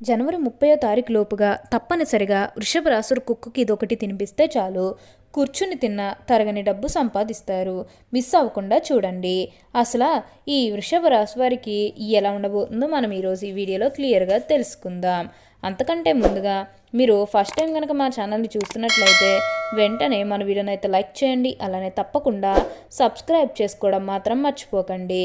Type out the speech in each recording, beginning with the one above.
జనవరి ముప్పయో తారీఖు లోపుగా తప్పనిసరిగా వృషభ రాసుడు కుక్కకి ఇదొకటి తినిపిస్తే చాలు. కూర్చుని తిన్న తరగని డబ్బు సంపాదిస్తారు. మిస్ అవ్వకుండా చూడండి. అసలు ఈ వృషభ రాశి వారికి ఎలా ఉండబోతుందో మనం ఈరోజు ఈ వీడియోలో క్లియర్గా తెలుసుకుందాం. అంతకంటే ముందుగా మీరు ఫస్ట్ టైం కనుక మా ఛానల్ని చూస్తున్నట్లయితే వెంటనే మన వీడియోని అయితే లైక్ చేయండి. అలానే తప్పకుండా సబ్స్క్రైబ్ చేసుకోవడం మాత్రం మర్చిపోకండి.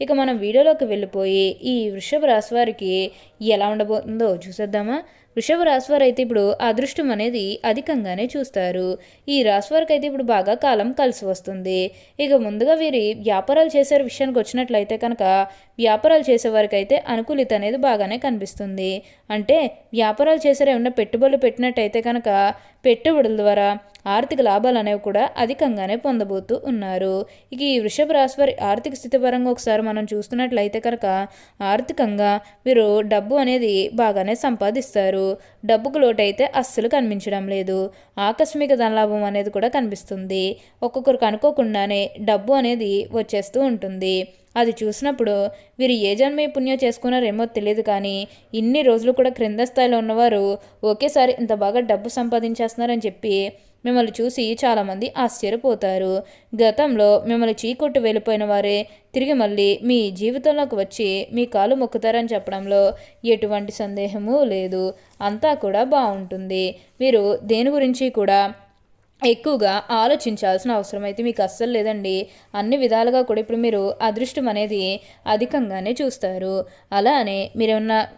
ఇక మనం వీడియోలోకి వెళ్ళిపోయి ఈ వృషభ రాశి వారికి ఎలా ఉండబోతుందో చూసేద్దామా? వృషభ రాశి వారు అయితే ఇప్పుడు అదృష్టం అనేది అధికంగానే చూస్తారు. ఈ రాశి వారికి అయితే ఇప్పుడు బాగా కాలం కలిసి వస్తుంది. ఇక ముందుగా వీరి వ్యాపారాలు చేసే విషయానికి వచ్చినట్లయితే కనుక వ్యాపారాలు చేసేవారికి అయితే అనుకూలిత అనేది బాగానే కనిపిస్తుంది. అంటే వ్యాపారాలు చేసే ఏమన్నా పెట్టుబడులు పెట్టినట్టయితే కనుక పెట్టుబడుల ద్వారా ఆర్థిక లాభాలు అనేవి కూడా అధికంగానే పొందబోతూ ఉన్నారు. ఇక ఈ వృషభ రాశి వారి ఆర్థిక స్థితి పరంగా ఒకసారి మనం చూస్తున్నట్లయితే కనుక ఆర్థికంగా వీరు డబ్బు అనేది బాగానే సంపాదిస్తారు. డబ్బుకు లోటైతే అస్సలు కనిపించడం లేదు. ఆకస్మిక ధనలాభం అనేది కూడా కనిపిస్తుంది. ఒక్కొక్కరికి అనుకోకుండానే డబ్బు అనేది వచ్చేస్తూ ఉంటుంది. అది చూసినప్పుడు వీరు ఏ జన్మే పుణ్యం చేసుకున్నారేమో తెలియదు కానీ ఇన్ని రోజులు కూడా క్రింద స్థాయిలో ఉన్నవారు ఒకేసారి ఇంత బాగా డబ్బు సంపాదించేస్తున్నారని చెప్పి మిమ్మల్ని చూసి చాలామంది ఆశ్చర్యపోతారు. గతంలో మిమ్మల్ని చీకొట్టు వెళ్ళిపోయిన వారే తిరిగి మళ్ళీ మీ జీవితంలోకి వచ్చి మీ కాలు మొక్కుతారని చెప్పడంలో ఎటువంటి సందేహము లేదు. అంతా కూడా బాగుంటుంది. మీరు దేని గురించి కూడా ఎక్కువగా ఆలోచించాల్సిన అవసరం అయితే మీకు అస్సలు లేదండి. అన్ని విధాలుగా కూడా ఇప్పుడు మీరు అదృష్టం అనేది అధికంగానే చూస్తారు. అలానే మీరేమన్నా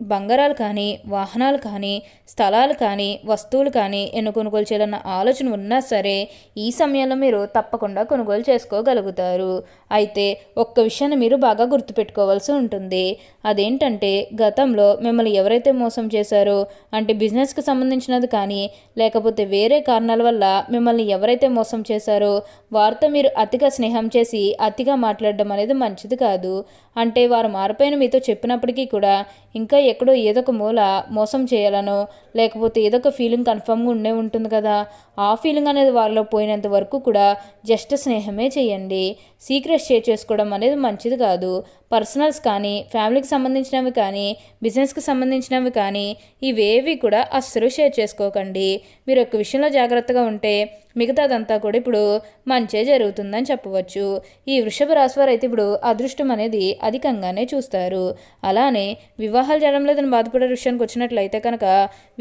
బంగారాలు కానీ వాహనాలు కానీ స్థలాలు కానీ వస్తువులు కానీ ఎన్ని కొనుగోలు చేయాలన్న ఆలోచన ఉన్నా సరే ఈ సమయంలో మీరు తప్పకుండా కొనుగోలు చేసుకోగలుగుతారు. అయితే ఒక్క విషయాన్ని మీరు బాగా గుర్తుపెట్టుకోవాల్సి ఉంటుంది. అదేంటంటే గతంలో మిమ్మల్ని ఎవరైతే మోసం చేశారో అంటే బిజినెస్కి సంబంధించినది కానీ లేకపోతే వేరే కారణాల వల్ల మిమ్మల్ని ఎవరైతే మోసం చేశారో వారితో మీరు అతిగా స్నేహం చేసి అతిగా మాట్లాడడం అనేది మంచిది కాదు. అంటే వారు మారిపోయిన మీతో చెప్పినప్పటికీ కూడా ఇంకా ఎక్కడో ఏదో ఒక మూల మోసం చేయాలనో లేకపోతే ఏదో ఒక ఫీలింగ్ కన్ఫర్మ్గా ఉండే ఉంటుంది కదా. ఆ ఫీలింగ్ అనేది వారిలో పోయినంత వరకు కూడా జస్ట్ స్నేహమే చేయండి. సీక్రెట్ షేర్ చేసుకోవడం అనేది మంచిది కాదు. పర్సనల్స్ కానీ ఫ్యామిలీకి సంబంధించినవి కానీ బిజినెస్కి సంబంధించినవి కానీ ఇవేవి కూడా అస్సలు షేర్ చేసుకోకండి. మీరు ఒక విషయంలో జాగ్రత్తగా ఉంటే మిగతాదంతా కూడా ఇప్పుడు మంచే జరుగుతుందని చెప్పవచ్చు. ఈ వృషభ రాశివారు అయితే ఇప్పుడు అదృష్టం అనేది అధికంగానే చూస్తారు. అలానే వివాహాలు చేయడం లేదని బాధపడే విషయానికి వచ్చినట్లయితే కనుక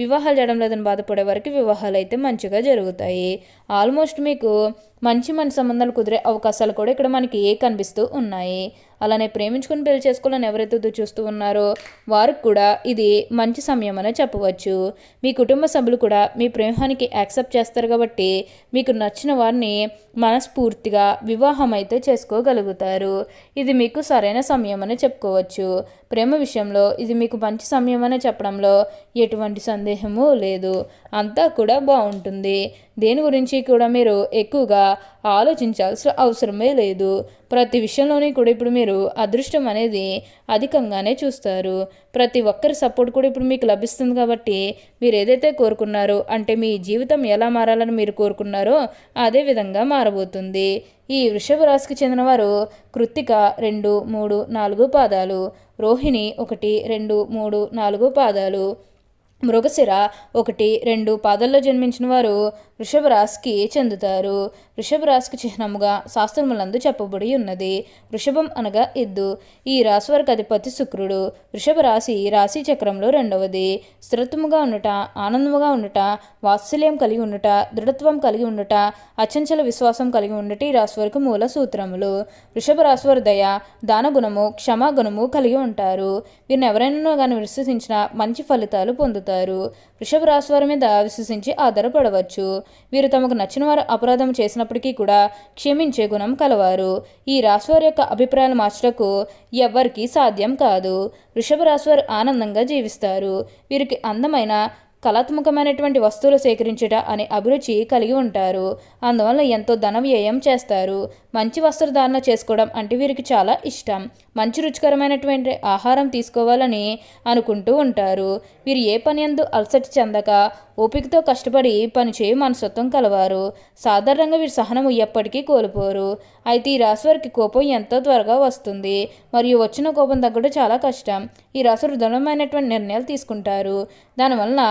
వివాహాలు చేయడం లేదని బాధపడే వారికి వివాహాలు అయితే మంచిగా జరుగుతాయి. ఆల్మోస్ట్ మీకు మంచి మంచి సంబంధాలు కుదిరే అవకాశాలు కూడా ఇక్కడ మనకి ఏ కనిపిస్తూ ఉన్నాయి. అలానే ప్రేమించుకుని పెళ్ళి చేసుకోవాలని ఎవరైతే చూస్తూ ఉన్నారో వారికి కూడా ఇది మంచి సమయం అనే చెప్పవచ్చు. మీ కుటుంబ సభ్యులు కూడా మీ ప్రేమానికి యాక్సెప్ట్ చేస్తారు కాబట్టి మీకు నచ్చిన వారిని మనస్ఫూర్తిగా వివాహం అయితే చేసుకోగలుగుతారు. ఇది మీకు సరైన సమయం అని చెప్పుకోవచ్చు. ప్రేమ విషయంలో ఇది మీకు మంచి సమయం అని చెప్పడంలో ఎటువంటి సందేహము లేదు. అంతా కూడా బాగుంటుంది. దేని గురించి కూడా మీరు ఎక్కువగా ఆలోచించాల్సిన అవసరమే లేదు. ప్రతి విషయంలోనే కూడా ఇప్పుడు మీరు అదృష్టం అనేది అధికంగానే చూస్తారు. ప్రతి ఒక్కరి సపోర్ట్ కూడా ఇప్పుడు మీకు లభిస్తుంది కాబట్టి మీరు ఏదైతే కోరుకున్నారో అంటే మీ జీవితం ఎలా మారాలని మీరు కోరుకున్నారో అదే విధంగా మారబోతుంది. ఈ వృషభ రాశికి చెందినవారు కృత్తిక రెండు మూడు నాలుగు పాదాలు రోహిణి ఒకటి రెండు మూడు నాలుగు పాదాలు. మృగశిర ఒకటి రెండు పాదల్లో జన్మించిన వారు వృషభ రాశికి చెందుతారు. వృషభ రాశికి చిహ్నముగా శాస్త్రములందు చెప్పబడి ఉన్నది. వృషభం అనగా ఎద్దు. ఈ రాశి వారికి అధిపతి శుక్రుడు. వృషభ రాశి రాశి చక్రంలో రెండవది. స్థిరత్వముగా ఉండుట ఆనందముగా ఉండుట వాత్సల్యం కలిగి ఉండుట దృఢత్వం కలిగి ఉండుట అచంచల విశ్వాసం కలిగి ఉండట ఈ రాశి వారికి మూల సూత్రములు. వృషభ రాశి వారి దయ దానగుణము క్షమాగుణము కలిగి ఉంటారు. వీరిని ఎవరైనా కానీ విశ్వసించిన మంచి ఫలితాలు పొందుతారు. వృషభ రాశి వారి మీద విశ్వసించి ఆధారపడవచ్చు. వీరు తమకు నచ్చిన వారు అపరాధం చేసినప్పటికీ కూడా క్షమించే గుణం కలవారు. ఈ రాశివారి యొక్క అభిప్రాయాలు మార్చటకు ఎవ్వరికీ సాధ్యం కాదు. వృషభ రాశివారు ఆనందంగా జీవిస్తారు. వీరికి అందమైన కళాత్మకమైనటువంటి వస్తువులు సేకరించుట అనే అభిరుచి కలిగి ఉంటారు. అందువల్ల ఎంతో ధన వ్యయం చేస్తారు. మంచి వస్త్రధారణ చేసుకోవడం అంటే వీరికి చాలా ఇష్టం. మంచి రుచికరమైనటువంటి ఆహారం తీసుకోవాలని అనుకుంటూ ఉంటారు. వీరు ఏ పని ఎందు అలసటి చెందక ఓపికతో కష్టపడి పని చేయ మనస్తత్వం కలవారు. సాధారణంగా వీరి సహనము ఎప్పటికీ కోల్పోరు. అయితే ఈ రాశి వారికి కోపం ఎంతో త్వరగా వస్తుంది. మరియు వచ్చిన కోపం తగ్గడం చాలా కష్టం. ఈ రాశి దృఢమైనటువంటి నిర్ణయాలు తీసుకుంటారు. దానివలన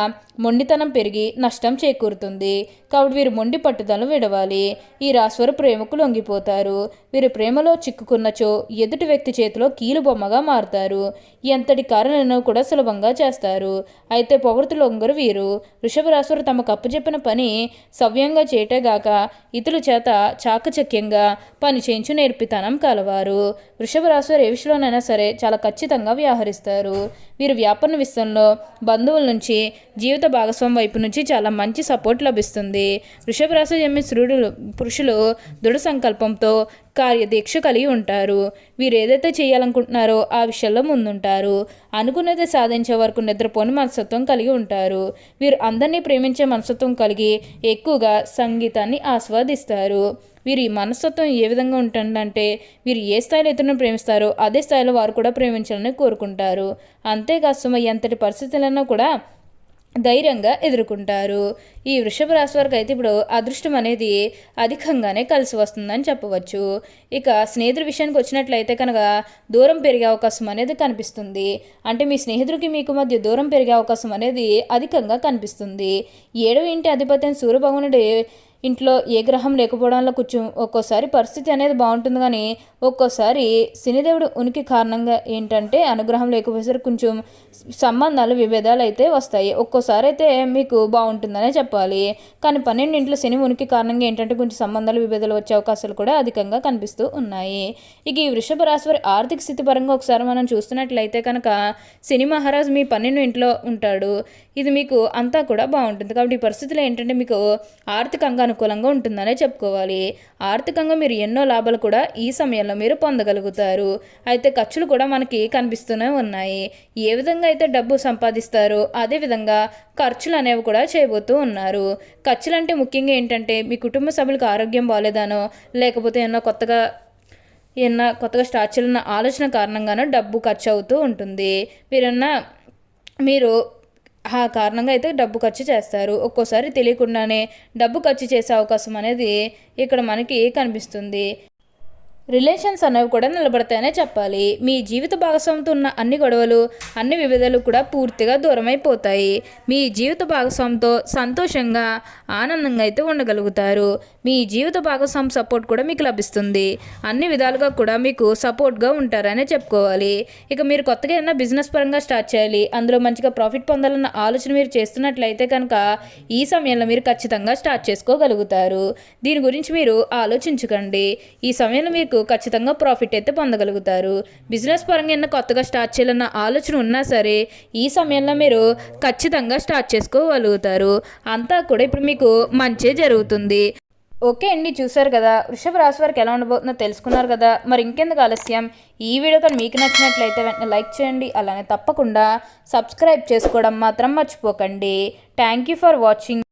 మొండితనం పెరిగి నష్టం చేకూరుతుంది. కాబట్టి వీరు మొండి పట్టుదలను విడవాలి. ఈ రాశివారు ప్రేమకు లొంగిపోతారు. వీరు ప్రేమలో చిక్కుకున్నచో ఎదుటి వ్యక్తి చేతిలో కీలు బొమ్మగా మారుతారు. ఎంతటి కారణాలను కూడా సులభంగా చేస్తారు. అయితే పొగడుతులు ఒంగరు వీరు. వృషభ రాశివారు తమకు అప్పచెప్పిన పని సవ్యంగా చేయటేగాక ఇతరుల చేత చాకచక్యంగా పని చేయించు నేర్పితనం కలవారు. వృషభ రాశివారు ఏ విషయంలోనైనా సరే చాలా ఖచ్చితంగా వ్యవహరిస్తారు. వీరు వ్యాపార విషయంలో బంధువుల నుంచి జీవిత భాగస్వామి వైపు నుంచి చాలా మంచి సపోర్ట్ లభిస్తుంది. వృషభ రాశి జన్మి స్త్రీలు పురుషులు దృఢ సంకల్పంతో కార్యదీక్ష కలిగి ఉంటారు. వీరు ఏదైతే చేయాలనుకుంటున్నారో ఆ విషయంలో ముందుంటారు. అనుకున్నది సాధించే వరకు నిద్రపోని మనస్తత్వం కలిగి ఉంటారు. వీరు అందరినీ ప్రేమించే మనస్తత్వం కలిగి ఎక్కువగా సంగీతాన్ని ఆస్వాదిస్తారు. వీరి మనస్తత్వం ఏ విధంగా ఉంటుందంటే వీరు ఏ స్థాయిలో ఇతరులను ప్రేమిస్తారో అదే స్థాయిలో వారు కూడా ప్రేమించాలని కోరుకుంటారు. అంతేకాదు సుమ ఎంతటి పరిస్థితులైనా కూడా ధైర్యంగా ఎదుర్కొంటారు. ఈ వృషభ రాశి వారికి అయితే ఇప్పుడు అదృష్టం అనేది అధికంగానే కలిసి వస్తుందని చెప్పవచ్చు. ఇక స్నేహితుల విషయానికి వచ్చినట్లయితే కనుక దూరం పెరిగే అవకాశం అనేది కనిపిస్తుంది. అంటే మీ స్నేహితుడికి మీకు మధ్య దూరం పెరిగే అవకాశం అనేది అధికంగా కనిపిస్తుంది. ఏడవ ఇంటి అధిపతి సూర్యభగవనుడి ఇంట్లో ఏ గ్రహం లేకపోవడంలో కొంచెం ఒక్కోసారి పరిస్థితి అనేది బాగుంటుంది కానీ ఒక్కోసారి శనిదేవుడు ఉనికి కారణంగా ఏంటంటే అనుగ్రహం లేకపోతే కొంచెం సంబంధాలు విభేదాలు అయితే వస్తాయి. ఒక్కోసారి అయితే మీకు బాగుంటుందనే చెప్పాలి. కానీ పన్నెండింట్లో శని ఉనికి కారణంగా ఏంటంటే కొంచెం సంబంధాలు విభేదాలు వచ్చే అవకాశాలు కూడా అధికంగా కనిపిస్తూ ఉన్నాయి. ఇక ఈ వృషభ రాశి వారి ఆర్థిక స్థితి పరంగా ఒకసారి మనం చూస్తున్నట్లయితే కనుక శని మహారాజు మీ పన్నెండు ఇంట్లో ఉంటాడు. ఇది మీకు అంతా కూడా బాగుంటుంది. కాబట్టి ఈ పరిస్థితులు ఏంటంటే మీకు ఆర్థికంగా అనుకూలంగా ఉంటుందనే చెప్పుకోవాలి. ఆర్థికంగా మీరు ఎన్నో లాభాలు కూడా ఈ సమయంలో మీరు పొందగలుగుతారు. అయితే ఖర్చులు కూడా మనకి కనిపిస్తూనే ఉన్నాయి. ఏ విధంగా అయితే డబ్బు సంపాదిస్తారో అదేవిధంగా ఖర్చులు అనేవి కూడా చేయబోతూ ఉన్నారు. ఖర్చులు అంటే ముఖ్యంగా ఏంటంటే మీ కుటుంబ సభ్యులకు ఆరోగ్యం బాగాలేదానో లేకపోతే ఏమన్నా కొత్తగా ఏమన్నా కొత్తగా స్టార్ట్ చేయాలన్న ఆలోచన కారణంగానో డబ్బు ఖర్చు అవుతూ ఉంటుంది. మీరన్నా మీరు ఆ కారణంగా అయితే డబ్బు ఖర్చు చేస్తారు. ఒక్కోసారి తెలియకుండానే డబ్బు ఖర్చు చేసే అవకాశం అనేది ఇక్కడ మనకి కనిపిస్తుంది. రిలేషన్స్ అనేవి కూడా నిలబడతాయనే చెప్పాలి. మీ జీవిత భాగస్వామితో ఉన్న అన్ని గొడవలు అన్ని వివిధలు కూడా పూర్తిగా దూరమైపోతాయి. మీ జీవిత భాగస్వామితో సంతోషంగా ఆనందంగా అయితే ఉండగలుగుతారు. మీ జీవిత భాగస్వామి సపోర్ట్ కూడా మీకు లభిస్తుంది. అన్ని విధాలుగా కూడా మీకు సపోర్ట్గా ఉంటారనే చెప్పుకోవాలి. ఇక మీరు కొత్తగా ఏదైనా బిజినెస్ పరంగా స్టార్ట్ చేయాలి అందులో మంచిగా ప్రాఫిట్ పొందాలన్న ఆలోచన మీరు చేస్తున్నట్లయితే కనుక ఈ సమయంలో మీరు ఖచ్చితంగా స్టార్ట్ చేసుకోగలుగుతారు. దీని గురించి మీరు ఆలోచించకండి. ఈ సమయంలో మీకు మీకు ఖచ్చితంగా ప్రాఫిట్ అయితే పొందగలుగుతారు. బిజినెస్ పరంగా ఏమైనా కొత్తగా స్టార్ట్ చేయాలన్న ఆలోచన ఉన్నా సరే ఈ సమయంలో మీరు ఖచ్చితంగా స్టార్ట్ చేసుకోగలుగుతారు. అంతా కూడా ఇప్పుడు మీకు మంచి జరుగుతుంది. ఓకే అండి చూసారు కదా? వృషభ రాశి వారికి ఎలా ఉండబోతుందో తెలుసుకున్నారు కదా? మరి ఇంకెందుకు ఆలస్యం? ఈ వీడియో కానీ మీకు నచ్చినట్లయితే వెంటనే లైక్ చేయండి అలానే తప్పకుండా సబ్స్క్రైబ్ చేసుకోవడం మాత్రం మర్చిపోకండి. Thank you for watching